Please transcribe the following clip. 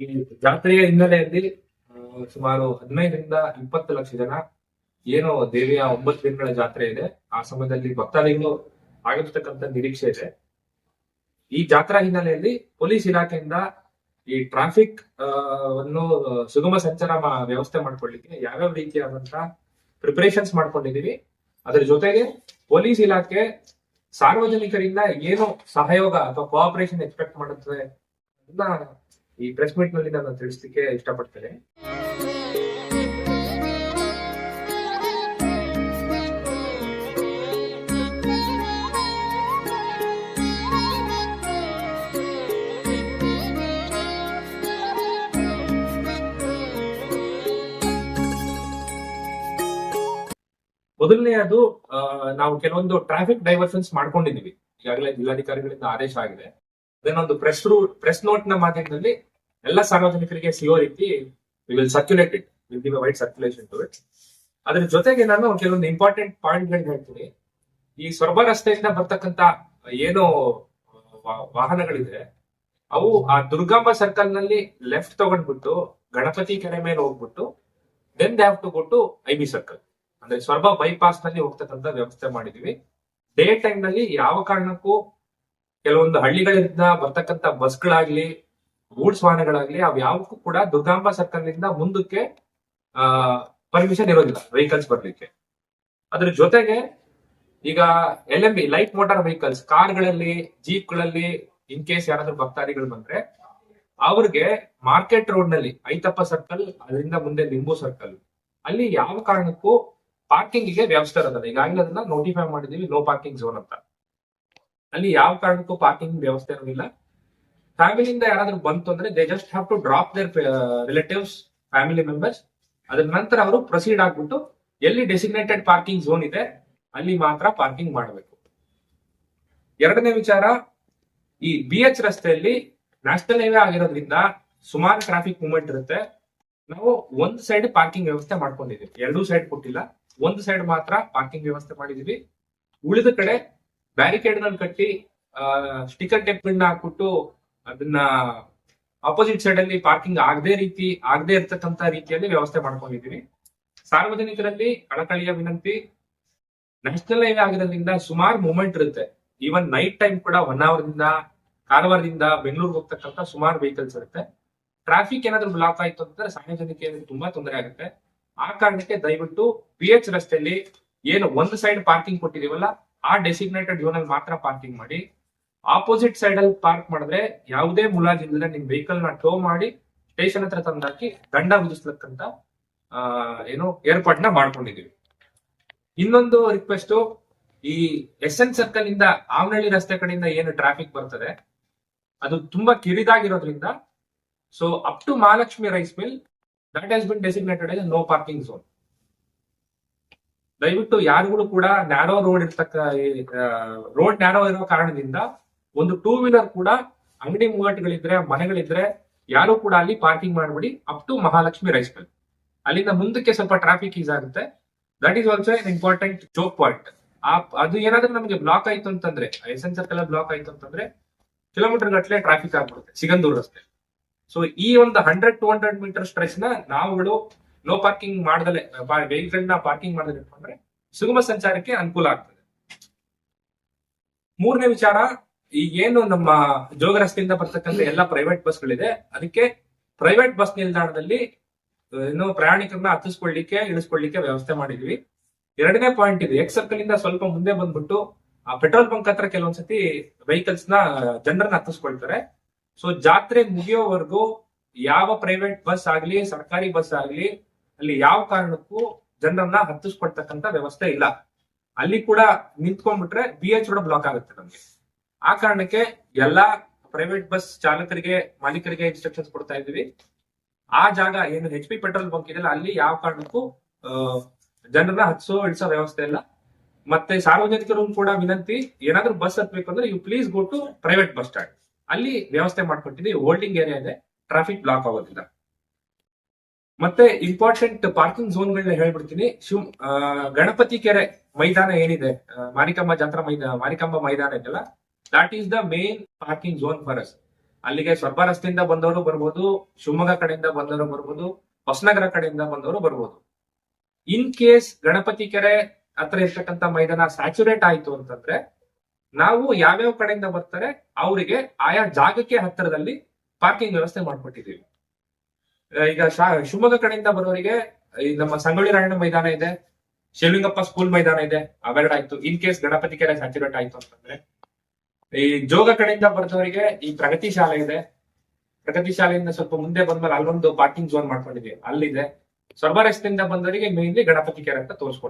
ಈ ಜಾತ್ರೆಯ ಹಿನ್ನೆಲೆಯಲ್ಲಿ ಸುಮಾರು ಹದಿನೈದರಿಂದ ಇಪ್ಪತ್ತು ಲಕ್ಷ ಜನ ಏನು ದೇವಿಯ ಒಂಬತ್ತು ದಿನಗಳ ಜಾತ್ರೆ ಇದೆ. ಆ ಸಮಯದಲ್ಲಿ ಭಕ್ತಾದಿಗಳು ಆಗಿರ್ತಕ್ಕಂಥ ನಿರೀಕ್ಷೆ ಇದೆ. ಈ ಜಾತ್ರಾ ಹಿನ್ನೆಲೆಯಲ್ಲಿ ಪೊಲೀಸ್ ಇಲಾಖೆಯಿಂದ ಈ ಟ್ರಾಫಿಕ್ ಅನ್ನು ಸುಗಮ ಸಂಚಾರ ವ್ಯವಸ್ಥೆ ಮಾಡ್ಕೊಳ್ಳಿಕ್ಕೆ ಯಾವ್ಯಾವ ರೀತಿಯಾದಂತಹ ಪ್ರಿಪರೇಷನ್ಸ್ ಮಾಡ್ಕೊಂಡಿದೀವಿ ಅದರ ಜೊತೆಗೆ ಪೊಲೀಸ್ ಇಲಾಖೆ ಸಾರ್ವಜನಿಕರಿಂದ ಏನು ಸಹಯೋಗ ಅಥವಾ ಕೋಆಪರೇಷನ್ ಎಕ್ಸ್ಪೆಕ್ಟ್ ಮಾಡುತ್ತದೆ ಈ ಪ್ರೆಸ್ ಮೀಟ್ನಲ್ಲಿ ನಾನು ತಿಳಿಸ್ಲಿಕ್ಕೆ ಇಷ್ಟಪಡ್ತೇನೆ. ಮೊದಲನೆಯದು ನಾವು ಕೆಲವೊಂದು ಟ್ರಾಫಿಕ್ ಡೈವರ್ಷನ್ಸ್ ಮಾಡ್ಕೊಂಡಿದೀವಿ ಈಗಾಗಲೇ ಜಿಲ್ಲಾಧಿಕಾರಿಗಳಿಂದ ಆದೇಶ ಆಗಿದೆ. ಅದನ್ನೊಂದು ಪ್ರೆಸ್ ರೂ ಪ್ರೆಸ್ ನೋಟ್ನ ಮಾಧ್ಯಮದಲ್ಲಿ ಎಲ್ಲ ಸಾರ್ವಜನಿಕರಿಗೆ ಸಿಗೋ ರೀತಿ will circulate it will give wide circulation to it ಅದ್ರ ಜೊತೆಗೆ ನಾನು ಕೆಲವೊಂದು ಇಂಪಾರ್ಟೆಂಟ್ ಪಾಯಿಂಟ್ ಗಳನ್ನ ಹೇಳ್ತೀನಿ. ಈ ಸೊರಬ ರಸ್ತೆಯಿಂದ ಬರ್ತಕ್ಕಂತ ಏನು ವಾಹನಗಳಿದೆ ಅವು ಆ ದುರ್ಗಾಂಬ ಸರ್ಕಲ್ನಲ್ಲಿ ಲೆಫ್ಟ್ ತಗೊಂಡ್ಬಿಟ್ಟು, ಗಣಪತಿ ಕೆರೆ ಮೇಲೆ ಹೋಗ್ಬಿಟ್ಟು then they have to go to I B circle ಅಂದ್ರೆ ಸ್ವರ್ಬ ಬೈಪಾಸ್ನಲ್ಲಿ ಹೋಗ್ತಕ್ಕಂತ ವ್ಯವಸ್ಥೆ ಮಾಡಿದೀವಿ. ಡೇ ಟೈಮ್ನಲ್ಲಿ ಯಾವ ಕಾರಣಕ್ಕೂ ಕೆಲವೊಂದು ಹಳ್ಳಿಗಳಿಂದ ಬರ್ತಕ್ಕಂತ ಬಸ್ಗಳಾಗ್ಲಿ ಗೂಡ್ಸ್ ವಾಹನಗಳಾಗ್ಲಿ ಅವ್ ಯಾವಕ್ಕೂ ಕೂಡ ದುರ್ಗಾಂಬ ಸರ್ಕಲ್ನಿಂದ ಮುಂದಕ್ಕೆ, ಆ ಪರ್ಮಿಷನ್ ಇರೋದಿಲ್ಲ ವೆಹಿಕಲ್ಸ್ ಬರ್ಲಿಕ್ಕೆ. ಅದ್ರ ಜೊತೆಗೆ ಈಗ L M B light motor vehicles ಕಾರ್ಗಳಲ್ಲಿ, ಜೀಪ್ಗಳಲ್ಲಿ ಇನ್ ಕೇಸ್ ಯಾರಾದ್ರೂ ಭಕ್ತಾದಿಗಳು ಬಂದ್ರೆ, ಅವ್ರಿಗೆ ಮಾರ್ಕೆಟ್ ರೋಡ್ನಲ್ಲಿ ಐತಪ್ಪ ಸರ್ಕಲ್ ಅದರಿಂದ ಮುಂದೆ ನಿಂಬು ಸರ್ಕಲ್ ಅಲ್ಲಿ ಯಾವ ಕಾರಣಕ್ಕೂ ಪಾರ್ಕಿಂಗ್ಗೆ ವ್ಯವಸ್ಥೆ ಇರೋದಿಲ್ಲ. ಈಗಾಗಲೇ ಅದನ್ನ ನೋಟಿಫೈ ಮಾಡಿದೀವಿ ನೋ ಪಾರ್ಕಿಂಗ್ ಝೋನ್ ಅಂತ. ಅಲ್ಲಿ ಯಾವ ಕಾರಣಕ್ಕೂ ಪಾರ್ಕಿಂಗ್ ವ್ಯವಸ್ಥೆ ಇರೋದಿಲ್ಲ ಫ್ಯಾಮಿಲಿಯಿಂದ ಯಾರಾದ್ರೂ ಬಂತು ಅಂದ್ರೆ they just have to drop their relatives family members ಅದ್ರ ನಂತರ ಅವರು ಪ್ರೊಸೀಡ್ ಆಗ್ಬಿಟ್ಟು ಎಲ್ಲಿ ಡೆಸಿಗ್ನೇಟೆಡ್ ಪಾರ್ಕಿಂಗ್ ಝೋನ್ ಇದೆ, ಅಲ್ಲಿ ಮಾತ್ರ ಪಾರ್ಕಿಂಗ್ ಮಾಡಬೇಕು. ಎರಡನೇ ವಿಚಾರ, ಈ ಬಿ ಎಚ್ ರಸ್ತೆಯಲ್ಲಿ ನ್ಯಾಷನಲ್ ಹೈವೇ ಆಗಿರೋದ್ರಿಂದ ಸುಮಾರು ಟ್ರಾಫಿಕ್ ಮೂವ್ಮೆಂಟ್ ಇರುತ್ತೆ. ನಾವು ಒಂದು ಸೈಡ್ ಪಾರ್ಕಿಂಗ್ ವ್ಯವಸ್ಥೆ ಮಾಡ್ಕೊಂಡಿದೀವಿ ಎರಡೂ ಸೈಡ್ ಕೊಟ್ಟಿಲ್ಲ. ಒಂದು ಸೈಡ್ ಮಾತ್ರ ಪಾರ್ಕಿಂಗ್ ವ್ಯವಸ್ಥೆ ಮಾಡಿದೀವಿ ಉಳಿದ ಕಡೆ ಬ್ಯಾರಿಕೇಡ್ ಗಳನ್ನ ಕಟ್ಟಿ ಸ್ಟಿಕರ್ ಟೆಪ್ ಗಳನ್ನ ಹಾಕ್ಬಿಟ್ಟು ಅದನ್ನ ಅಪೋಸಿಟ್ ಸೈಡ್ ಅಲ್ಲಿ ಪಾರ್ಕಿಂಗ್ ಆಗದೆ ರೀತಿ, ಆಗದೆ ಇರ್ತಕ್ಕಂತ ರೀತಿಯಲ್ಲಿ ವ್ಯವಸ್ಥೆ ಮಾಡ್ಕೊಂಡಿದೀವಿ. ಸಾರ್ವಜನಿಕರಲ್ಲಿ ಕಳಕಳಿಯ ವಿನಂತಿ ನ್ಯಾಷನಲ್ ಹೈವೇ ಆಗಿರೋದ್ರಿಂದ ಸುಮಾರು ಮೂಮೆಂಟ್ ಇರುತ್ತೆ. ಈವನ್ ನೈಟ್ ಟೈಮ್ ಕೂಡ ಒನ್ ಅವರ್ದಿಂದ ಕಾರವಾರದಿಂದ ಬೆಂಗಳೂರಿಗೆ ಹೋಗ್ತಕ್ಕಂತ ಸುಮಾರು ವೆಹಿಕಲ್ಸ್ ಇರುತ್ತೆ. ಟ್ರಾಫಿಕ್ ಏನಾದ್ರೂ ಬ್ಲಾಕ್ ಆಯ್ತು ಅಂತಂದ್ರೆ ಸಾರ್ವಜನಿಕರಿಗೆ ತುಂಬಾ ತೊಂದರೆ ಆಗುತ್ತೆ. ಆ ಕಾರಣಕ್ಕೆ ದಯವಿಟ್ಟು ಪಿ ಎಚ್ ರಸ್ತೆಯಲ್ಲಿ ಏನು ಒಂದು ಸೈಡ್ ಪಾರ್ಕಿಂಗ್ ಕೊಟ್ಟಿದೀವಲ್ಲ ಆ ಡೆಸಿಗ್ನೇಟೆಡ್ ಝೋನ್ ಅಲ್ಲಿ ಮಾತ್ರ ಪಾರ್ಕಿಂಗ್ ಮಾಡಿ ಆಪೋಸಿಟ್ ಸೈಡ್ ಅಲ್ಲಿ ಪಾರ್ಕ್ ಮಾಡಿದ್ರೆ ಯಾವುದೇ ಮುಲಾಜಿಲ್ಲದೆ ನಿಮ್ ವೆಹಿಕಲ್ನ ಟೋ ಮಾಡಿ ಸ್ಟೇಷನ್ ಹತ್ರ ತಂದಾಕಿ ದಂಡ ವಿಧಿಸ್ಲಕ್ಕಂತ ಏನು ಏರ್ಪಾಟ್ನ ಮಾಡ್ಕೊಂಡಿದೀವಿ ಇನ್ನೊಂದು ರಿಕ್ವೆಸ್ಟ್ ಈ ಎಸ್ ಎನ್ ಸರ್ಕಲ್ ಇಂದ ಆವನಹಳ್ಳಿ ರಸ್ತೆ ಕಡೆಯಿಂದ ಏನು ಟ್ರಾಫಿಕ್ ಬರ್ತದೆ, ಅದು ತುಂಬಾ ಕಿರಿದಾಗಿರೋದ್ರಿಂದ so up to Mahalakshmi rice mill that has been designated as no parking zone ದಯವಿಟ್ಟು ಯಾರುಗಳು ಕೂಡ ನ್ಯಾರೋ ರೋಡ್ ಇರ್ತಕ್ಕ ರೋಡ್ ನ್ಯಾರೋ ಇರೋ ಕಾರಣದಿಂದ ಒಂದು ಟೂ ವೀಲರ್ ಕೂಡ ಅಂಗಡಿ ಮುಂಗಟ್ಟುಗಳಿದ್ರೆ ಮನೆಗಳಿದ್ರೆ ಯಾರು ಕೂಡ ಅಲ್ಲಿ ಪಾರ್ಕಿಂಗ್ ಮಾಡಬೇಡಿ. Up to Mahalakshmi rice mill ಅಲ್ಲಿಂದ ಮುಂದಕ್ಕೆ ಸ್ವಲ್ಪ ಟ್ರಾಫಿಕ್ ಈಸ್ ಆಗುತ್ತೆ. That is also an important choke point ಆ, ಅದು ಏನಾದ್ರೂ ನಮಗೆ ಬ್ಲಾಕ್ ಆಯ್ತು ಅಂತಂದ್ರೆ ಎನ್ ಸರ್ಕಲ್ ಬ್ಲಾಕ್ ಆಯ್ತು ಅಂತಂದ್ರೆ ಕಿಲೋಮೀಟರ್ ಗಟ್ಟಲೆ ಟ್ರಾಫಿಕ್ ಆಗ್ಬಿಡುತ್ತೆ. ಸಿಗಂದೂರು ರಸ್ತೆ. ಸೊ ಈ ಒಂದು ಹಂಡ್ರೆಡ್ ಟೂ ಹಂಡ್ರೆಡ್ ಮೀಟರ್ ಸ್ಟ್ರೆಚ್ನ ನಾವುಗಳು ನೋ ಪಾರ್ಕಿಂಗ್ ಮಾಡದಲೆ ವೆಹಿಕಲ್ನ ಪಾರ್ಕಿಂಗ್ ಮಾಡದಲೆ ಇಟ್ಕೊಂಡ್ರೆ ಸುಗಮ ಸಂಚಾರಕ್ಕೆ ಅನುಕೂಲ ಆಗ್ತದೆ. ಮೂರನೇ ವಿಚಾರ ಈಗ ಏನು ನಮ್ಮ ಜೋಗ ರಸ್ತೆಯಿಂದ ಬರ್ತಕ್ಕಂಥ ಎಲ್ಲ ಪ್ರೈವೇಟ್ ಬಸ್ಗಳಿದೆ ಅದಕ್ಕೆ ಪ್ರೈವೇಟ್ ಬಸ್ ನಿಲ್ದಾಣದಲ್ಲಿ ಏನು ಪ್ರಯಾಣಿಕರನ್ನ ಹತ್ತಿಸ್ಕೊಳ್ಳಿಕ್ಕೆ, ಇಳಿಸ್ಕೊಳ್ಳಿಕ್ಕೆ ವ್ಯವಸ್ಥೆ ಮಾಡಿದ್ವಿ. ಎರಡನೇ ಪಾಯಿಂಟ್ ಇದು ಎಕ್ಸ್ ಸರ್ಕಲ್ ಇಂದ ಸ್ವಲ್ಪ ಮುಂದೆ ಬಂದ್ಬಿಟ್ಟು, ಆ ಪೆಟ್ರೋಲ್ ಬಂಕ್ ಹತ್ರ ಕೆಲವೊಂದ್ಸತಿ ವೆಹಿಕಲ್ಸ್ನ, ಜನರನ್ನ ಹತ್ತಿಸ್ಕೊಳ್ತಾರೆ. ಸೊ ಜಾತ್ರೆ ಮುಗಿಯೋವರೆಗೂ ಯಾವ ಪ್ರೈವೇಟ್ ಬಸ್ ಆಗ್ಲಿ, ಸರ್ಕಾರಿ ಬಸ್ ಆಗ್ಲಿ ಅಲ್ಲಿ ಯಾವ ಕಾರಣಕ್ಕೂ ಜನರನ್ನ ಹತ್ತಿಸ್ಕೊಡ್ತಕ್ಕಂತ ವ್ಯವಸ್ಥೆ ಇಲ್ಲ. ಅಲ್ಲಿ ಕೂಡ ನಿಂತ್ಕೊಂಡ್ಬಿಟ್ರೆ ಬಿ ಎಚ್ ರೋಡ್ ಬ್ಲಾಕ್ ಆಗುತ್ತೆ ನಮ್ಗೆ. ಆ ಕಾರಣಕ್ಕೆ ಎಲ್ಲಾ ಪ್ರೈವೇಟ್ ಬಸ್ ಚಾಲಕರಿಗೆ, ಮಾಲೀಕರಿಗೆ ಇನ್ಸ್ಟ್ರಕ್ಷನ್ಸ್ ಕೊಡ್ತಾ ಇದೀವಿ ಆ ಜಾಗ ಏನು ಹೆಚ್ ಪಿ ಪೆಟ್ರೋಲ್ ಬಂಕ್ ಇದೆಯಲ್ಲ ಅಲ್ಲಿ ಯಾವ ಕಾರಣಕ್ಕೂ ಜನರನ್ನ ಹತ್ಸೋ, ಇಳಿಸೋ ವ್ಯವಸ್ಥೆ ಇಲ್ಲ. ಮತ್ತೆ ಸಾರ್ವಜನಿಕರು ಕೂಡ ವಿನಂತಿ, ಏನಾದ್ರೂ ಬಸ್ ಹತ್ಬೇಕು ಅಂದ್ರೆ you please go to private bus stand ಅಲ್ಲಿ ವ್ಯವಸ್ಥೆ ಮಾಡ್ಕೊಟ್ಟಿದ್ದೀವಿ. ಹೋಲ್ಡಿಂಗ್ ಏರಿಯಾ ಇದೆ. ಟ್ರಾಫಿಕ್ ಬ್ಲಾಕ್ ಆಗೋದಿಲ್ಲ. ಮತ್ತೆ ಇಂಪಾರ್ಟೆಂಟ್ ಪಾರ್ಕಿಂಗ್ ಝೋನ್ ಗಳನ್ನ ಹೇಳ್ಬಿಡ್ತೀನಿ. ಶಿವ್ ಗಣಪತಿ ಕೆರೆ ಮೈದಾನ ಏನಿದೆ? ಮಾರಿಕಂಬ ಜಾತ್ರಾ ಮೈದಾನ ಮಾರಿಕಂಬ ಮೈದಾನ ಇದೆಲ್ಲ that is the main parking zone for us ಅಲ್ಲಿಗೆ ಸ್ವರ್ಭ ರಸ್ತೆಯಿಂದ ಬಂದವರು ಬರ್ಬೋದು ಶಿವಮೊಗ್ಗ ಕಡೆಯಿಂದ ಬಂದವರು ಬರ್ಬೋದು ಹೊಸನಗರ ಕಡೆಯಿಂದ ಬಂದವರು ಬರ್ಬೋದು. ಇನ್ ಕೇಸ್ ಗಣಪತಿ ಕೆರೆ ಹತ್ರ ಇರ್ತಕ್ಕಂಥ ಮೈದಾನ ಸ್ಯಾಚುರೇಟ್ ಆಯ್ತು ಅಂತಂದ್ರೆ ನಾವು ಯಾವ್ಯಾವ ಕಡೆಯಿಂದ ಬರ್ತಾರೆ ಅವರಿಗೆ ಆಯಾ ಜಾಗಕ್ಕೆ ಹತ್ತಿರದಲ್ಲಿ ಪಾರ್ಕಿಂಗ್ ವ್ಯವಸ್ಥೆ ಮಾಡ್ಕೊಟ್ಟಿದೀವಿ ಆ, ಈಗ ಶಿವಮೊಗ್ಗ ಕಡೆಯಿಂದ ಬರೋರಿಗೆ ನಮ್ಮ ಸಂಗೊಳ್ಳಿ ರಾಯಣ್ಣ ಮೈದಾನ ಇದೆ ಶಿವಲಿಂಗಪ್ಪ ಸ್ಕೂಲ್ ಮೈದಾನ ಇದೆ ಅವೆರಡಾಯ್ತು ಇನ್ ಕೇಸ್ ಗಣಪತಿ ಕೆರೆ ಸ್ಯಾಚುರೇಟ್ ಆಯ್ತು ಅಂತಂದ್ರೆ, ಈ ಜೋಗ ಕಡೆಯಿಂದ ಬರೆದವರಿಗೆ ಈ ಪ್ರಗತಿ ಶಾಲೆ ಇದೆ. ಪ್ರಗತಿ ಶಾಲೆಯಿಂದ ಸ್ವಲ್ಪ ಮುಂದೆ ಬಂದ್ಮೇಲೆ ಅಲ್ಲೊಂದು ಪಾರ್ಕಿಂಗ್ ಝೋನ್ ಮಾಡ್ಕೊಂಡಿದ್ವಿ ಅಲ್ಲಿದೆ. ಸೊರಬ ರಸ್ತೆಯಿಂದ ಬಂದವರಿಗೆ ಮೇನ್ಲಿ ಗಣಪತಿ ಕೆರೆ ಅಂತ ತೋರಿಸ್ಕೊಡ್ತೀವಿ.